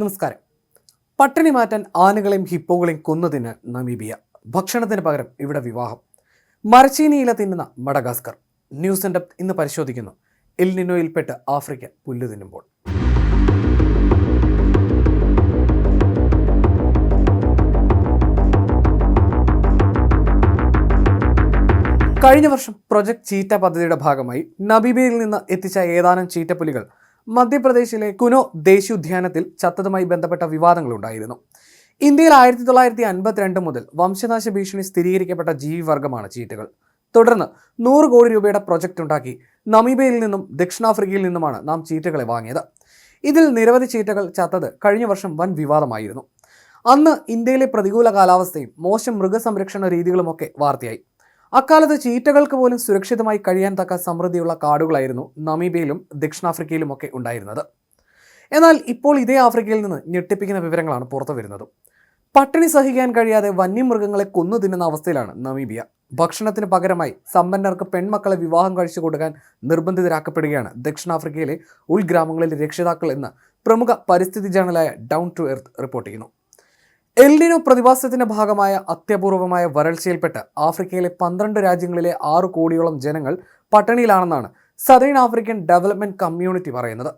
നമസ്കാരം. പട്ടിണി മാറ്റാൻ ആനകളെയും ഹിപ്പോകളെയും കൊന്നതിന് നമീബിയ. ഭക്ഷണത്തിന് പകരം ഇവിടെ വിവാഹം. മരച്ചീനിയില തിന്നുന്ന മഡഗാസ്കർ. ന്യൂസ് ഡെപ്ത് ഇന്ന് പരിശോധിക്കുന്നു. എൽനിനോയിൽപ്പെട്ട് ആഫ്രിക്ക പുല്ല് തിന്നുമ്പോൾ. കഴിഞ്ഞ വർഷം പ്രൊജക്ട് ചീറ്റ പദ്ധതിയുടെ ഭാഗമായി നബിബിയിൽ നിന്ന് എത്തിച്ച ഏതാനും ചീറ്റപ്പുലികൾ മധ്യപ്രദേശിലെ കുനോ ദേശീയോദ്യാനത്തിൽ ചത്തതുമായി ബന്ധപ്പെട്ട വിവാദങ്ങളുണ്ടായിരുന്നു. ഇന്ത്യയിൽ ആയിരത്തി തൊള്ളായിരത്തി അൻപത്തിരണ്ട് മുതൽ വംശനാശ ഭീഷണി സ്ഥിരീകരിക്കപ്പെട്ട ജീവിവർഗമാണ് ചീറ്റകൾ തുടർന്ന് നൂറ് കോടി രൂപയുടെ പ്രൊജക്റ്റ് ഉണ്ടാക്കി നമീബയിൽ നിന്നും ദക്ഷിണാഫ്രിക്കയിൽ നിന്നുമാണ് നാം ചീറ്റകളെ വാങ്ങിയത്. ഇതിൽ നിരവധി ചീറ്റകൾ ചത്തത് കഴിഞ്ഞ വർഷം വൻ വിവാദമായിരുന്നു. അന്ന് ഇന്ത്യയിലെ പ്രതികൂല കാലാവസ്ഥയും മോശം മൃഗസംരക്ഷണ രീതികളുമൊക്കെ വാർത്തയായി. അക്കാലത്ത് ചീറ്റകൾക്ക് പോലും സുരക്ഷിതമായി കഴിയാൻ തക്ക സമൃദ്ധിയുള്ള കാടുകളായിരുന്നു നമീബയിലും ദക്ഷിണാഫ്രിക്കയിലുമൊക്കെ ഉണ്ടായിരുന്നത്. എന്നാൽ ഇപ്പോൾ ഇതേ ആഫ്രിക്കയിൽ നിന്ന് ഞെട്ടിപ്പിക്കുന്ന വിവരങ്ങളാണ് പുറത്തു വരുന്നത്. പട്ടിണി സഹിക്കാൻ കഴിയാതെ വന്യമൃഗങ്ങളെ കൊന്നു തിന്നുന്ന അവസ്ഥയിലാണ് നമീബിയ. ഭക്ഷണത്തിന് പകരമായി സമ്പന്നർക്ക് പെൺമക്കളെ വിവാഹം കഴിച്ചു കൊടുക്കാൻ നിർബന്ധിതരാക്കപ്പെടുകയാണ് ദക്ഷിണാഫ്രിക്കയിലെ ഉൾഗ്രാമങ്ങളിലെ രക്ഷിതാക്കൾ എന്ന് പ്രമുഖ പരിസ്ഥിതി ജേണലായ ഡൗൺ ടു എർത്ത് റിപ്പോർട്ട് ചെയ്യുന്നു. എൽനിനോ പ്രതിഭാസത്തിന്റെ ഭാഗമായ അത്യപൂർവമായ വരൾച്ചയിൽപ്പെട്ട് ആഫ്രിക്കയിലെ പന്ത്രണ്ട് രാജ്യങ്ങളിലെ ആറ് കോടിയോളം ജനങ്ങൾ പട്ടിണിയിലാണെന്നാണ് സദേൺ ആഫ്രിക്കൻ ഡെവലപ്മെന്റ് കമ്മ്യൂണിറ്റി പറയുന്നത്.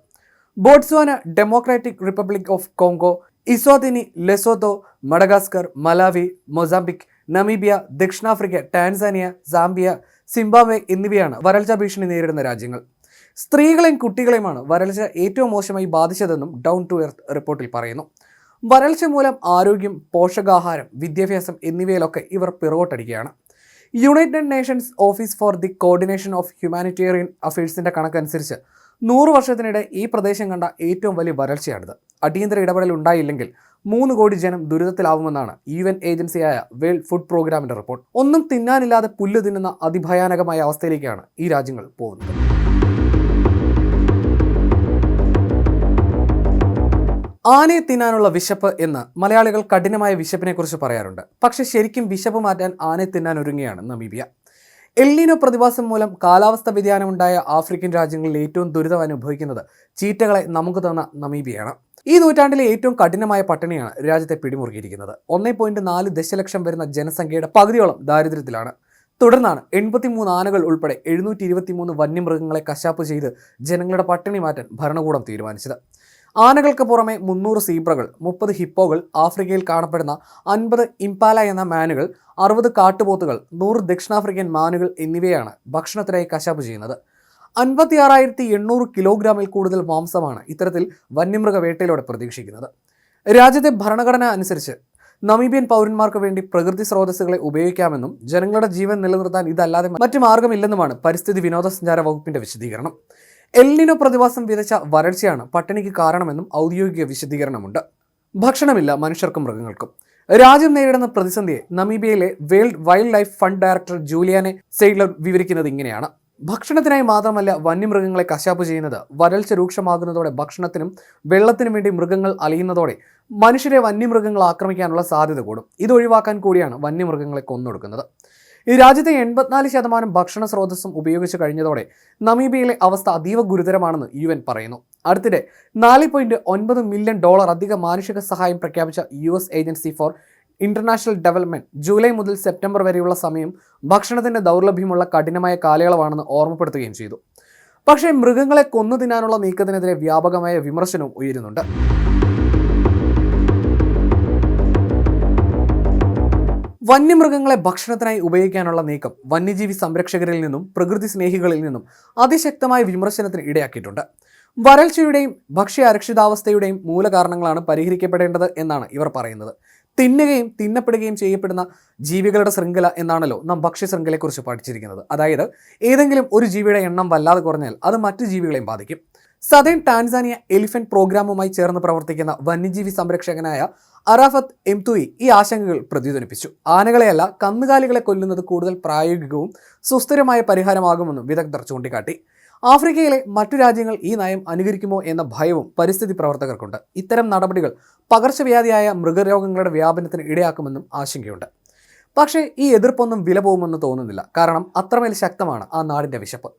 Botswana Democratic Republic of Congo Eswatini Lesotho Madagascar Malawi Mozambique Namibia ദക്ഷിണാഫ്രിക്ക ടാൻസാനിയ സാംബിയ സിംബാബ്വെ എന്നിവയാണ് വരൾച്ച ഭീഷണി നേരിടുന്ന രാജ്യങ്ങൾ. സ്ത്രീകളെയും കുട്ടികളെയുമാണ് വരൾച്ച ഏറ്റവും മോശമായി ബാധിച്ചതെന്നും ഡൗൺ ടു എർത്ത് റിപ്പോർട്ടിൽ പറയുന്നു. വരൾച്ച മൂലം ആരോഗ്യം പോഷകാഹാരം വിദ്യാഭ്യാസം എന്നിവയിലൊക്കെ ഇവർ പിറകോട്ടടിക്കുകയാണ്. United Nations office for the coordination of humanitarian അഫയേഴ്സിന്റെ കണക്കനുസരിച്ച് നൂറ് വർഷത്തിനിടെ ഈ പ്രദേശം കണ്ട ഏറ്റവും വലിയ വരൾച്ചയാണിത്. അടിയന്തര ഇടപെടൽ ഉണ്ടായില്ലെങ്കിൽ മൂന്ന് കോടി ജനം ദുരിതത്തിലാവുമെന്നാണ് യു എൻ ഏജൻസിയായ വേൾഡ് ഫുഡ് പ്രോഗ്രാമിന്റെ റിപ്പോർട്ട്. ഒന്നും തിന്നാനില്ലാതെ പുല്ല് തിന്നുന്ന അതിഭയാനകമായ അവസ്ഥയിലേക്കാണ് ഈ രാജ്യങ്ങൾ പോകുന്നത്. ആനയെ തിന്നാനുള്ള വിശപ്പ് എന്ന് മലയാളികൾ കഠിനമായ വിശപ്പിനെ കുറിച്ച് പറയാറുണ്ട്. പക്ഷെ ശരിക്കും വിശപ്പ് മാറ്റാൻ ആനയെ തിന്നാൻ ഒരുങ്ങുകയാണ് നമീബിയ. എല്ലിനോ പ്രതിഭാസം മൂലം കാലാവസ്ഥ വ്യതിയാനമുണ്ടായ ആഫ്രിക്കൻ രാജ്യങ്ങളിൽ ഏറ്റവും ദുരിതം അനുഭവിക്കുന്നത് ചീറ്റകളെ നമുക്ക് തന്ന നമീബിയാണ് ഈ നൂറ്റാണ്ടിലെ ഏറ്റവും കഠിനമായ പട്ടിണിയാണ് രാജ്യത്തെ പിടിമുറുകിയിരിക്കുന്നത് ഒന്നേ പോയിന്റ് നാല് ദശലക്ഷം വരുന്ന ജനസംഖ്യയുടെ പകുതിയോളം ദാരിദ്ര്യത്തിലാണ്. തുടർന്നാണ് എൺപത്തിമൂന്ന് ആനകൾ ഉൾപ്പെടെ എഴുന്നൂറ്റി ഇരുപത്തിമൂന്ന് വന്യമൃഗങ്ങളെ കശാപ്പ് ചെയ്ത് ജനങ്ങളുടെ പട്ടിണി മാറ്റാൻ ഭരണകൂടം തീരുമാനിച്ചത്. ആനകൾക്ക് പുറമെ മുന്നൂറ് സീബ്രകൾ മുപ്പത് ഹിപ്പോകൾ ആഫ്രിക്കയിൽ കാണപ്പെടുന്ന അൻപത് ഇംപാല എന്ന മാനുകൾ അറുപത് കാട്ടുപോത്തുകൾ നൂറ് ദക്ഷിണാഫ്രിക്കൻ മാനുകൾ എന്നിവയാണ് ഭക്ഷണത്തിനായി കശാപ്പ് ചെയ്യുന്നത്. അൻപത്തി ആറായിരത്തി എണ്ണൂറ് കിലോഗ്രാമിൽ കൂടുതൽ മാംസമാണ് ഇത്തരത്തിൽ വന്യമൃഗ വേട്ടയിലൂടെ പ്രതീക്ഷിക്കുന്നത്. രാജ്യത്തെ ഭരണഘടന അനുസരിച്ച് നമീബിയൻ പൗരന്മാർക്ക് വേണ്ടി പ്രകൃതി സ്രോതസ്സുകളെ ഉപയോഗിക്കാമെന്നും ജനങ്ങളുടെ ജീവൻ നിലനിർത്താൻ ഇതല്ലാതെ മറ്റു മാർഗമില്ലെന്നുമാണ് പരിസ്ഥിതി വിനോദസഞ്ചാര വകുപ്പിന്റെ വിശദീകരണം. എല്ലിനോ പ്രതിഭാസം വിതച്ച വരൾച്ചയാണ് പട്ടിണിക്ക് കാരണമെന്നും ഔദ്യോഗിക വിശദീകരണമുണ്ട്. ഭക്ഷണമില്ല മനുഷ്യർക്കും മൃഗങ്ങൾക്കും. രാജ്യം നേരിടുന്ന പ്രതിസന്ധിയെ നമീബിയയിലെ world wild life fund director Juliane Seiler വിവരിക്കുന്നത് ഇങ്ങനെയാണ്. ഭക്ഷണത്തിനായി മാത്രമല്ല വന്യമൃഗങ്ങളെ കശാപ്പ് ചെയ്യുന്നത് വരൾച്ച രൂക്ഷമാകുന്നതോടെ ഭക്ഷണത്തിനും വെള്ളത്തിനും വേണ്ടി മൃഗങ്ങൾ അലിയുന്നതോടെ മനുഷ്യരെ വന്യമൃഗങ്ങൾ ആക്രമിക്കാനുള്ള സാധ്യത കൂടും. ഇത് ഒഴിവാക്കാൻ കൂടിയാണ് വന്യമൃഗങ്ങളെ കൊന്നൊടുക്കുന്നത്. ഈ രാജ്യത്തെ എൺപത്തിനാല് ശതമാനം ഭക്ഷണ സ്രോതസ്സും ഉപയോഗിച്ച് കഴിഞ്ഞതോടെ നമീബിയയിലെ അവസ്ഥ അതീവ ഗുരുതരമാണെന്ന് യു എൻ പറയുന്നു. അടുത്തിടെ നാല് പോയിന്റ് ഒൻപത് മില്യൺ ഡോളർ അധിക മാനുഷിക സഹായം പ്രഖ്യാപിച്ച U S agency for international development July മുതൽ സെപ്റ്റംബർ വരെയുള്ള സമയം ഭക്ഷണത്തിന്റെ ദൗർലഭ്യമുള്ള കഠിനമായ കാലയളവാണെന്ന് ഓർമ്മപ്പെടുത്തുകയും ചെയ്തു. പക്ഷേ മൃഗങ്ങളെ കൊന്നു തിന്നാനുള്ള നീക്കത്തിനെതിരെ വ്യാപകമായ വിമർശനവും ഉയരുന്നുണ്ട്. വന്യമൃഗങ്ങളെ ഭക്ഷണത്തിനായി ഉപയോഗിക്കാനുള്ള നീക്കം വന്യജീവി സംരക്ഷകരിൽ നിന്നും പ്രകൃതി സ്നേഹികളിൽ നിന്നും അതിശക്തമായ വിമർശനത്തിന് ഇടയാക്കിയിട്ടുണ്ട്. വരൾച്ചയുടെയും ഭക്ഷ്യ അരക്ഷിതാവസ്ഥയുടെയും മൂലകാരണങ്ങളാണ് പരിഹരിക്കപ്പെടേണ്ടത് എന്നാണ് ഇവർ പറയുന്നത്. തിന്നുകയും തിന്നപ്പെടുകയും ചെയ്യപ്പെടുന്ന ജീവികളുടെ ശൃംഖല എന്നാണല്ലോ നാം ഭക്ഷ്യ ശൃംഖലയെക്കുറിച്ച് പഠിച്ചിരിക്കുന്നത്. അതായത് ഏതെങ്കിലും ഒരു ജീവിയുടെ എണ്ണം വല്ലാതെ കുറഞ്ഞാൽ അത് മറ്റു ജീവികളെയും ബാധിക്കും. സദേൺ ടാൻസാനിയ എലിഫന്റ് പ്രോഗ്രാമുമായി ചേർന്ന് പ്രവർത്തിക്കുന്ന വന്യജീവി സംരക്ഷകനായ അറാഫത്ത് എംതുയി ഈ ആശങ്കകൾ പ്രതിധ്വനിപ്പിച്ചു ആനകളെയല്ല കന്നുകാലികളെ കൊല്ലുന്നത് കൂടുതൽ പ്രായോഗികവും സുസ്ഥിരമായ പരിഹാരമാകുമെന്നും വിദഗ്ധർ ചൂണ്ടിക്കാട്ടി. ആഫ്രിക്കയിലെ മറ്റു രാജ്യങ്ങൾ ഈ നയം അനുകരിക്കുമോ എന്ന ഭയവും പരിസ്ഥിതി പ്രവർത്തകർക്കുണ്ട്. ഇത്തരം നടപടികൾ പകർച്ചവ്യാധിയായ മൃഗരോഗങ്ങളുടെ വ്യാപനത്തിന് ഇടയാക്കുമെന്നും ആശങ്കയുണ്ട്. പക്ഷേ ഈ എതിർപ്പൊന്നും വില പോകുമെന്ന് തോന്നുന്നില്ല. കാരണം അത്രമേൽ ശക്തമാണ് ആ നാടിന്റെ വിശപ്പ്.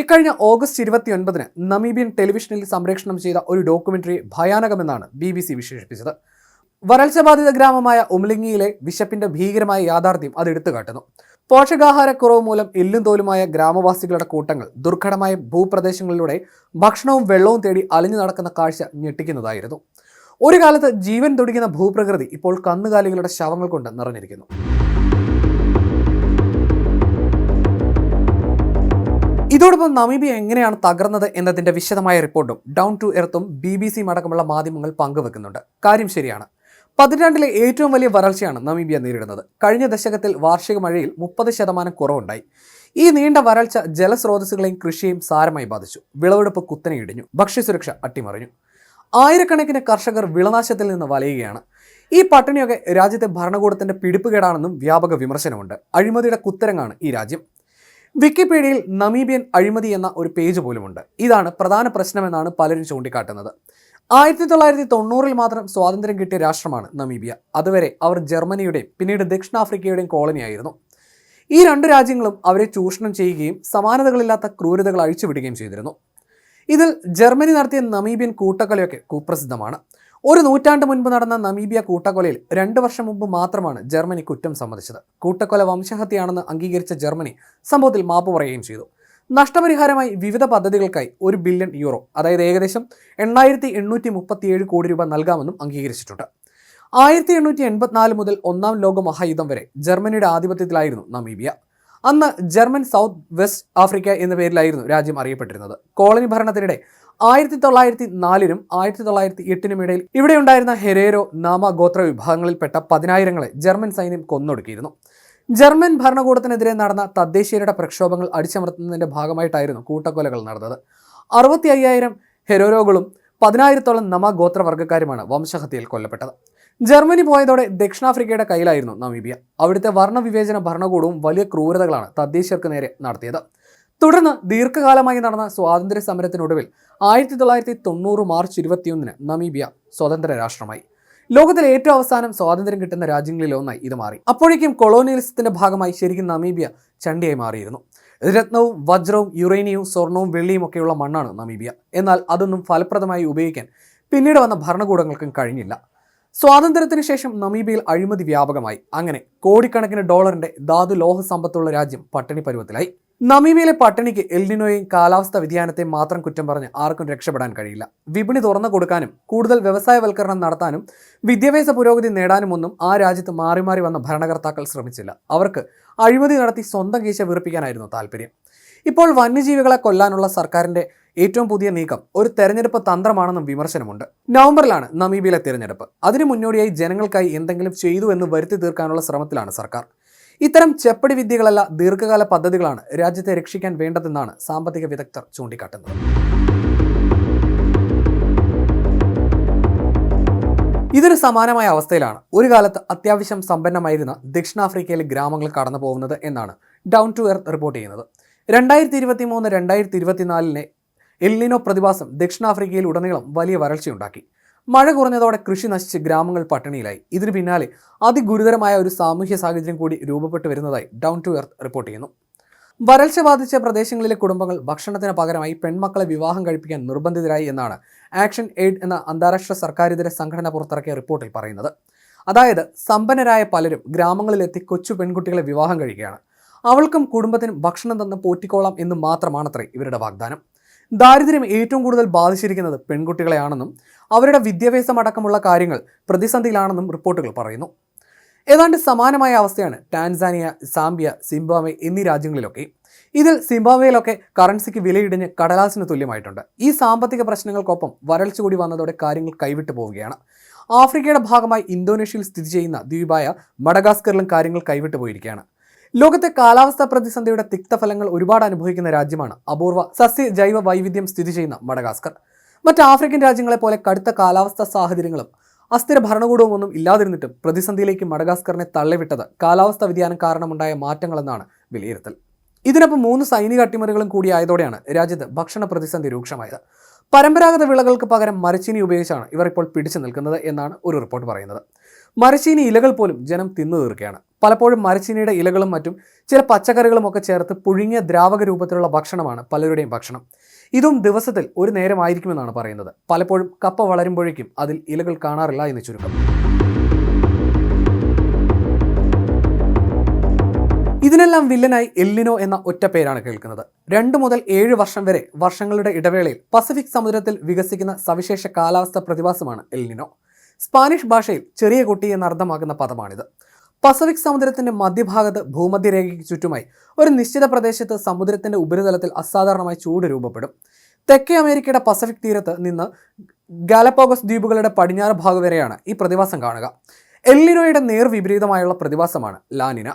ഇക്കഴിഞ്ഞ ഓഗസ്റ്റ് ഇരുപത്തിയൊൻപതിന് നമീബിയൻ ടെലിവിഷനിൽ സംപ്രേഷണം ചെയ്ത ഒരു ഡോക്യുമെന്ററി ഭയാനകമെന്നാണ് ബി ബി സി വിശേഷിപ്പിച്ചത്. വരൾച്ച ബാധിത ഗ്രാമമായ ഉംലിംഗിയിലെ വിശപ്പിന്റെ ഭീകരമായ യാഥാർത്ഥ്യം അത് എടുത്തു കാട്ടുന്നു പോഷകാഹാരക്കുറവ് മൂലം എല്ലും തോലുമായ ഗ്രാമവാസികളുടെ കൂട്ടങ്ങൾ ദുർഘടമായ ഭൂപ്രദേശങ്ങളിലൂടെ ഭക്ഷണവും വെള്ളവും തേടി അലിഞ്ഞു നടക്കുന്ന കാഴ്ച ഞെട്ടിക്കുന്നതായിരുന്നു. ഒരു കാലത്ത് ജീവൻ തുടിക്കുന്ന ഭൂപ്രകൃതി ഇപ്പോൾ കന്നുകാലികളുടെ ശവങ്ങൾ കൊണ്ട് നിറഞ്ഞിരിക്കുന്നു. ഇതോടൊപ്പം നമീബിയ എങ്ങനെയാണ് തകർന്നത് എന്നതിന്റെ വിശദമായ റിപ്പോർട്ടും ഡൗൺ ടു എർത്തും ബി ബി സിയും അടക്കമുള്ള മാധ്യമങ്ങൾ പങ്കുവെക്കുന്നുണ്ട്. കാര്യം ശരിയാണ്. പതിറ്റാണ്ടിലെ ഏറ്റവും വലിയ വരൾച്ചയാണ് നമീബിയ നേരിടുന്നത്. കഴിഞ്ഞ ദശകത്തിൽ വാർഷിക മഴയിൽ മുപ്പത് ശതമാനം കുറവുണ്ടായി. ഈ നീണ്ട വരൾച്ച ജലസ്രോതസ്സുകളെയും കൃഷിയെയും സാരമായി ബാധിച്ചു. വിളവെടുപ്പ് കുത്തനെ ഇടിഞ്ഞു. ഭക്ഷ്യസുരക്ഷ അട്ടിമറിഞ്ഞു. ആയിരക്കണക്കിന് കർഷകർ വിളനാശത്തിൽ നിന്ന് വലയുകയാണ്. ഈ പട്ടിണിയൊക്കെ രാജ്യത്തെ ഭരണകൂടത്തിന്റെ പിടിപ്പുകേടാണെന്നും വ്യാപക വിമർശനമുണ്ട്. അഴിമതിയുടെ കുത്തരങ്ങാണ് ഈ രാജ്യം. വിക്കിപീഡിയയിൽ നമീബിയൻ അഴിമതി എന്ന ഒരു പേജ് പോലുമുണ്ട്. ഇതാണ് പ്രധാന പ്രശ്നമെന്നാണ് പലരും ചൂണ്ടിക്കാട്ടുന്നത്. ആയിരത്തി തൊള്ളായിരത്തി തൊണ്ണൂറിൽ മാത്രം സ്വാതന്ത്ര്യം കിട്ടിയ രാഷ്ട്രമാണ് നമീബിയ. അതുവരെ അവർ ജർമ്മനിയുടെയും പിന്നീട് ദക്ഷിണാഫ്രിക്കയുടെയും കോളനിയായിരുന്നു. ഈ രണ്ട് രാജ്യങ്ങളും അവരെ ചൂഷണം ചെയ്യുകയും സമാനതകളില്ലാത്ത ക്രൂരതകൾ അഴിച്ചുവിടുകയും ചെയ്തിരുന്നു. ഇതിൽ ജർമ്മനി നടത്തിയ നമീബിയൻ കൂട്ടക്കളിയൊക്കെ കുപ്രസിദ്ധമാണ്. ഒരു നൂറ്റാണ്ട് മുൻപ് നടന്ന നമീബിയ കൂട്ടക്കൊലയിൽ രണ്ട് വർഷം മുമ്പ് മാത്രമാണ് ജർമ്മനി കുറ്റം സമ്മതിച്ചത്. കൂട്ടക്കൊല വംശഹത്യയാണെന്ന് അംഗീകരിച്ച ജർമ്മനി സംഭവത്തിൽ മാപ്പ് പറയുകയും ചെയ്തു. നഷ്ടപരിഹാരമായി വിവിധ പദ്ധതികൾക്കായി ഒരു ബില്യൺ യൂറോ അതായത് ഏകദേശം എണ്ണായിരത്തി എണ്ണൂറ്റി മുപ്പത്തിയേഴ് കോടി രൂപ നൽകാമെന്നും അംഗീകരിച്ചിട്ടുണ്ട്. ആയിരത്തി എണ്ണൂറ്റി എൺപത്തിനാല് മുതൽ ഒന്നാം ലോക മഹായുദ്ധം വരെ ജർമ്മനിയുടെ ആധിപത്യത്തിലായിരുന്നു നമീബിയ. അന്ന് ജർമ്മൻ സൗത്ത് വെസ്റ്റ് ആഫ്രിക്ക എന്ന പേരിലായിരുന്നു രാജ്യം അറിയപ്പെട്ടിരുന്നത്. കോളനി ഭരണത്തിനിടെ ആയിരത്തി തൊള്ളായിരത്തി നാലിനും ആയിരത്തി തൊള്ളായിരത്തി എട്ടിനും ഇടയിൽ ഇവിടെ ഉണ്ടായിരുന്ന ഹെരേരോ നാമ ഗോത്ര വിഭാഗങ്ങളിൽപ്പെട്ട പതിനായിരങ്ങളെ ജർമ്മൻ സൈന്യം കൊന്നൊടുക്കിയിരുന്നു. ജർമ്മൻ ഭരണകൂടത്തിനെതിരെ നടന്ന തദ്ദേശീയരുടെ പ്രക്ഷോഭങ്ങൾ അടിച്ചമർത്തുന്നതിന്റെ ഭാഗമായിട്ടായിരുന്നു കൂട്ടക്കൊലകൾ നടന്നത്. അറുപത്തി അയ്യായിരം ഹെരോരോകളും പതിനായിരത്തോളം നമ ഗോത്രവർഗക്കാരുമാണ് വംശഹത്യയിൽ കൊല്ലപ്പെട്ടത്. ജർമ്മനി പോയതോടെ ദക്ഷിണാഫ്രിക്കയുടെ കയ്യിലായിരുന്നു നമീബിയ. അവിടുത്തെ വർണവിവേചന ഭരണകൂടവും വലിയ ക്രൂരതകളാണ് തദ്ദേശീയർക്ക് നേരെ നടത്തിയത്. തുടർന്ന് ദീർഘകാലമായി നടന്ന സ്വാതന്ത്ര്യ സമരത്തിനൊടുവിൽ ആയിരത്തി തൊള്ളായിരത്തി തൊണ്ണൂറ് മാർച്ച് ഇരുപത്തിയൊന്നിന് നമീബിയ സ്വതന്ത്ര രാഷ്ട്രമായി. ലോകത്തിലെ ഏറ്റവും അവസാനം സ്വാതന്ത്ര്യം കിട്ടുന്ന രാജ്യങ്ങളിൽ ഒന്നായി ഇത് മാറി. അപ്പോഴേക്കും കൊളോണിയലിസത്തിന്റെ ഭാഗമായി ശരിക്കും നമീബിയ ചണ്ടിയായി മാറിയിരുന്നു. രത്നവും വജ്രവും യുറേനിയവും സ്വർണവും വെള്ളിയും ഒക്കെയുള്ള മണ്ണാണ് നമീബിയ. എന്നാൽ അതൊന്നും ഫലപ്രദമായി ഉപയോഗിക്കാൻ പിന്നീട് വന്ന ഭരണകൂടങ്ങൾക്കും കഴിഞ്ഞില്ല. സ്വാതന്ത്ര്യത്തിന് ശേഷം നമീബിയയിൽ അഴിമതി വ്യാപകമായി. അങ്ങനെ കോടിക്കണക്കിന് ഡോളറിന്റെ ധാതു ലോഹ സമ്പത്തുള്ള രാജ്യം പട്ടിണി പരുവത്തിലായി നമീബിയയിലെ പട്ടിണിക്ക് എൽനിനോയും കാലാവസ്ഥാ വ്യതിയാനത്തെ മാത്രം കുറ്റം പറഞ്ഞ് ആർക്കും രക്ഷപ്പെടാൻ കഴിയില്ല. വിപണി തുറന്നു കൊടുക്കാനും കൂടുതൽ വ്യവസായവൽക്കരണം നടത്താനും വിദ്യാഭ്യാസ പുരോഗതി നേടാനുമൊന്നും ആ രാജ്യത്ത് മാറി മാറി വന്ന ഭരണകർത്താക്കൾ ശ്രമിച്ചില്ല. അവർക്ക് അഴിമതി നടത്തി സ്വന്തം കീശ വീർപ്പിക്കാനായിരുന്നു താല്പര്യം. ഇപ്പോൾ വന്യജീവികളെ കൊല്ലാനുള്ള സർക്കാരിന്റെ ഏറ്റവും പുതിയ നീക്കം ഒരു തെരഞ്ഞെടുപ്പ് തന്ത്രമാണെന്നും വിമർശനമുണ്ട്. നവംബറിലാണ് നമീബിയിലെ തിരഞ്ഞെടുപ്പ്. അതിനു മുന്നോടിയായി ജനങ്ങൾക്കായി എന്തെങ്കിലും ചെയ്തു എന്ന് വരുത്തി തീർക്കാനുള്ള ശ്രമത്തിലാണ് സർക്കാർ. ഇത്തരം ചെപ്പടി വിദ്യകളല്ല ദീർഘകാല പദ്ധതികളാണ് രാജ്യത്തെ രക്ഷിക്കാൻ വേണ്ടതെന്നാണ് സാമ്പത്തിക വിദഗ്ധർ ചൂണ്ടിക്കാട്ടുന്നത്. ഇതൊരു സമാനമായ അവസ്ഥയിലാണ് ഒരു കാലത്ത് അത്യാവശ്യം സമ്പന്നമായിരുന്ന ദക്ഷിണാഫ്രിക്കയിലെ ഗ്രാമങ്ങൾ കടന്നു പോകുന്നത് എന്നാണ് ഡൗൺ ടു എർത്ത് റിപ്പോർട്ട് ചെയ്യുന്നത്. രണ്ടായിരത്തി ഇരുപത്തി മൂന്ന് രണ്ടായിരത്തി ഇരുപത്തിനാലിനെ എല്ലിനോ പ്രതിഭാസം ദക്ഷിണാഫ്രിക്കയിൽ ഉടനീളം വലിയ വരൾച്ചയുണ്ടാക്കി. മഴ കുറഞ്ഞതോടെ കൃഷി നശിച്ച് ഗ്രാമങ്ങൾ പട്ടിണിയിലായി. ഇതിന് പിന്നാലെ അതിഗുരുതരമായ ഒരു സാമൂഹ്യ സാഹചര്യം കൂടി രൂപപ്പെട്ടു വരുന്നതായി ഡൗൺ ടു എർത്ത് റിപ്പോർട്ട് ചെയ്യുന്നു. വരൾച്ച ബാധിച്ച പ്രദേശങ്ങളിലെ കുടുംബങ്ങൾ ഭക്ഷണത്തിന് പകരമായി പെൺമക്കളെ വിവാഹം കഴിപ്പിക്കാൻ നിർബന്ധിതരായി എന്നാണ് ആക്ഷൻ എയ്ഡ് എന്ന അന്താരാഷ്ട്ര സർക്കാരിതര സംഘടന പുറത്തിറക്കിയ റിപ്പോർട്ടിൽ പറയുന്നത്. അതായത് സമ്പന്നരായ പലരും ഗ്രാമങ്ങളിലെത്തി കൊച്ചു പെൺകുട്ടികളെ വിവാഹം കഴിക്കുകയാണ്. അവൾക്കും കുടുംബത്തിനും ഭക്ഷണം തന്ന് പോറ്റിക്കോളാം എന്ന് മാത്രമാണത്രേ ഇവരുടെ വാഗ്ദാനം. ദാരിദ്ര്യം ഏറ്റവും കൂടുതൽ ബാധിച്ചിരിക്കുന്നത് പെൺകുട്ടികളെയാണെന്നും അവരുടെ വിദ്യാഭ്യാസം അടക്കമുള്ള കാര്യങ്ങൾ പ്രതിസന്ധിയിലാണെന്നും റിപ്പോർട്ടുകൾ പറയുന്നു. ഏതാണ്ട് സമാനമായ അവസ്ഥയാണ് ടാൻസാനിയ സാംബിയ സിംബാബ്വെ എന്നീ രാജ്യങ്ങളിലൊക്കെ. ഇതിൽ സിംബാബ്വേയിലൊക്കെ കറൻസിക്ക് വിലയിടിഞ്ഞ് കടലാസിന് തുല്യമായിട്ടുണ്ട്. ഈ സാമ്പത്തിക പ്രശ്നങ്ങൾക്കൊപ്പം വരൾച്ച കൂടി വന്നതോടെ കാര്യങ്ങൾ കൈവിട്ടു പോവുകയാണ്. ആഫ്രിക്കയുടെ ഭാഗമായി ഇന്തോനേഷ്യയിൽ സ്ഥിതി ചെയ്യുന്ന ദ്വീപായ മഡഗാസ്കറിലും കാര്യങ്ങൾ കൈവിട്ടു പോയിരിക്കുകയാണ്. ലോകത്തെ കാലാവസ്ഥാ പ്രതിസന്ധിയുടെ തിക്തഫലങ്ങൾ ഒരുപാട് അനുഭവിക്കുന്ന രാജ്യമാണ് അപൂർവ സസ്യ ജൈവ വൈവിധ്യം സ്ഥിതി ചെയ്യുന്ന മഡഗാസ്കർ. മറ്റ് ആഫ്രിക്കൻ രാജ്യങ്ങളെ പോലെ കടുത്ത കാലാവസ്ഥാ സാഹചര്യങ്ങളും അസ്ഥിര ഭരണകൂടവും ഒന്നും ഇല്ലാതിരുന്നിട്ടും പ്രതിസന്ധിയിലേക്ക് മഡഗാസ്കറിനെ തള്ളിവിട്ടത് കാലാവസ്ഥാ വ്യതിയാനം കാരണമുണ്ടായ മാറ്റങ്ങളെന്നാണ് വിലയിരുത്തൽ. ഇതിനൊപ്പം മൂന്ന് സൈനിക അട്ടിമറികളും കൂടിയായതോടെയാണ് രാജ്യത്ത് ഭക്ഷണ പ്രതിസന്ധി രൂക്ഷമായത്. പരമ്പരാഗത വിളകൾക്ക് പകരം മരച്ചീനി ഉപയോഗിച്ചാണ് ഇവർ ഇപ്പോൾ പിടിച്ചു നിൽക്കുന്നത് എന്നാണ് ഒരു റിപ്പോർട്ട് പറയുന്നത്. മരച്ചീനി ഇലകൾ പോലും ജനം തിന്നു തീർക്കുകയാണ്. പലപ്പോഴും മരച്ചീനിയുടെ ഇലകളും മറ്റും ചില പച്ചക്കറികളും ഒക്കെ ചേർത്ത് പുഴുങ്ങിയ ദ്രാവക രൂപത്തിലുള്ള ഭക്ഷണമാണ് പലരുടെയും ഭക്ഷണം. ഇതും ദിവസത്തിൽ ഒരു നേരമായിരിക്കുമെന്നാണ് പറയുന്നത്. പലപ്പോഴും കപ്പ വളരുമ്പോഴേക്കും അതിൽ ഇലകൾ കാണാറില്ല എന്ന് ചുരുക്കം. ഇതിനെല്ലാം വില്ലനായി എല്ലിനോ എന്ന ഒറ്റ പേരാണ് കേൾക്കുന്നത്. രണ്ട് മുതൽ ഏഴ് വർഷം വരെ വർഷങ്ങളുടെ ഇടവേളയിൽ പസഫിക് സമുദ്രത്തിൽ വികസിക്കുന്ന സവിശേഷ കാലാവസ്ഥ പ്രതിഭാസമാണ് എല്ലിനോ. സ്പാനിഷ് ഭാഷയിൽ ചെറിയ കുട്ടി എന്നർത്ഥമാക്കുന്ന പദമാണിത്. പസഫിക് സമുദ്രത്തിന്റെ മധ്യഭാഗത്ത് ഭൂമധ്യരേഖയ്ക്ക് ചുറ്റുമായി ഒരു നിശ്ചിത പ്രദേശത്ത് സമുദ്രത്തിന്റെ ഉപരിതലത്തിൽ അസാധാരണമായി ചൂട് രൂപപ്പെടും. തെക്കേ അമേരിക്കയുടെ പസഫിക് തീരത്ത് നിന്ന് ഗാലപ്പോഗസ് ദ്വീപുകളുടെ പടിഞ്ഞാറ് ഭാഗം വരെയാണ് ഈ പ്രതിഭാസം കാണുക. എല്ലിനോയുടെ നേർവിപരീതമായുള്ള പ്രതിഭാസമാണ് ലാനിന.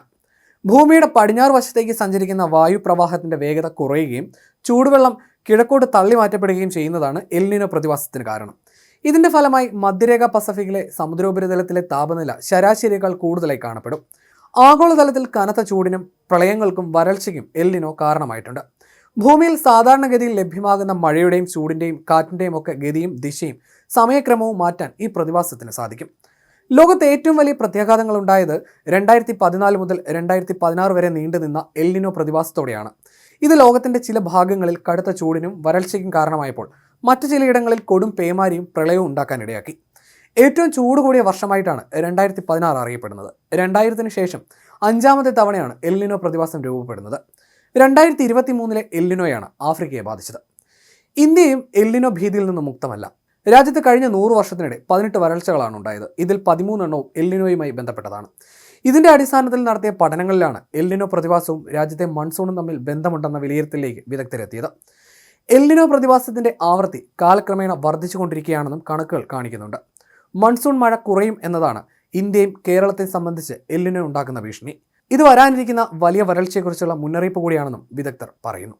ഭൂമിയുടെ പടിഞ്ഞാറ് വശത്തേക്ക് സഞ്ചരിക്കുന്ന വായു പ്രവാഹത്തിന്റെ വേഗത കുറയുകയും ചൂടുവെള്ളം കിഴക്കോട്ട് തള്ളി മാറ്റപ്പെടുകയും ചെയ്യുന്നതാണ് എല്ലിനോ പ്രതിഭാസത്തിന് കാരണം. ഇതിന്റെ ഫലമായി മധ്യരേഖ പസഫിക്കിലെ സമുദ്രോപരിതലത്തിലെ താപനില ശരാശരിയേക്കാൾ കൂടുതലായി കാണപ്പെടും. ആഗോളതലത്തിൽ കനത്ത ചൂടിനും പ്രളയങ്ങൾക്കും വരൾച്ചയ്ക്കും എല്ലിനോ കാരണമായിട്ടുണ്ട്. ഭൂമിയിൽ സാധാരണഗതിയിൽ ലഭ്യമാകുന്ന മഴയുടെയും ചൂടിന്റെയും കാറ്റിന്റെയും ഒക്കെ ഗതിയും ദിശയും സമയക്രമവും മാറ്റാൻ ഈ പ്രതിഭാസത്തിന് സാധിക്കും. ലോകത്തെ ഏറ്റവും വലിയ പ്രത്യാഘാതങ്ങൾ ഉണ്ടായത് രണ്ടായിരത്തി പതിനാല് മുതൽ രണ്ടായിരത്തി പതിനാറ് വരെ നീണ്ടുനിന്ന എല്ലിനോ പ്രതിഭാസത്തോടെയാണ്. ഇത് ലോകത്തിന്റെ ചില ഭാഗങ്ങളിൽ കടുത്ത ചൂടിനും വരൾച്ചയ്ക്കും കാരണമായപ്പോൾ മറ്റു ചിലയിടങ്ങളിൽ കൊടും പേമാരിയും പ്രളയവും ഉണ്ടാക്കാനിടയാക്കി. ഏറ്റവും ചൂട് കൂടിയ വർഷമായിട്ടാണ് രണ്ടായിരത്തി പതിനാറ് അറിയപ്പെടുന്നത്. രണ്ടായിരത്തിന് ശേഷം അഞ്ചാമത്തെ തവണയാണ് എല്ലിനോ പ്രതിഭാസം രൂപപ്പെടുന്നത്. രണ്ടായിരത്തി ഇരുപത്തി മൂന്നിലെ എല്ലിനോയാണ് ആഫ്രിക്കയെ ബാധിച്ചത്. ഇന്ത്യയും എല്ലിനോ ഭീതിയിൽ നിന്ന് മുക്തമല്ല. രാജ്യത്ത് കഴിഞ്ഞ നൂറ് വർഷത്തിനിടെ പതിനെട്ട് വരൾച്ചകളാണ് ഉണ്ടായത്. ഇതിൽ പതിമൂന്നെണ്ണവും എല്ലിനോയുമായി ബന്ധപ്പെട്ടതാണ്. ഇതിന്റെ അടിസ്ഥാനത്തിൽ നടത്തിയ പഠനങ്ങളിലാണ് എല്ലിനോ പ്രതിഭാസവും രാജ്യത്തെ മൺസൂണും തമ്മിൽ ബന്ധമുണ്ടെന്ന വിലയിരുത്തലിലേക്ക് വിദഗ്ധരെത്തിയത്. എല്ലിനോ പ്രതിഭാസത്തിന്റെ ആവൃത്തി കാലക്രമേണ വർദ്ധിച്ചുകൊണ്ടിരിക്കുകയാണെന്നും കണക്കുകൾ കാണിക്കുന്നുണ്ട്. മൺസൂൺ മഴ കുറയും എന്നതാണ് ഇന്ത്യയും കേരളത്തെ സംബന്ധിച്ച് എല്ലിനോ ഉണ്ടാക്കുന്ന ഭീഷണി. ഇത് വരാനിരിക്കുന്ന വലിയ വരൾച്ചയെക്കുറിച്ചുള്ള മുന്നറിയിപ്പ് കൂടിയാണെന്നും വിദഗ്ധർ പറയുന്നു.